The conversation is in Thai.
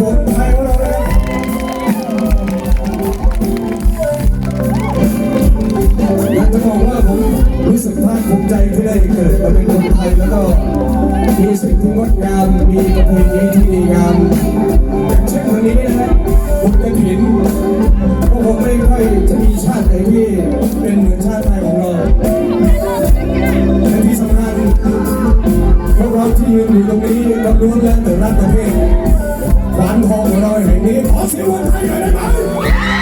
อยากจะบอกว่าผมรู้สึกภาคภูมิใจที่ได้เกิดมาเป็นคนไทยแล้วก็มีสิ่งที่งดงาม มีประเพณีที่ดีงามอย่างเช่นวันนี้นะฮะผมกระถินก็คงไม่ค่อยจะมีชาติไหนที่เป็นเหมือนชาติไทยของเราที่สำคัญพวกเราที่อยู่ตรงนี้ก็รู้และแต่รักประเทศ วันทอของเราแห่งนี้ขอเสียงวันไทยหน่อยได้ไหม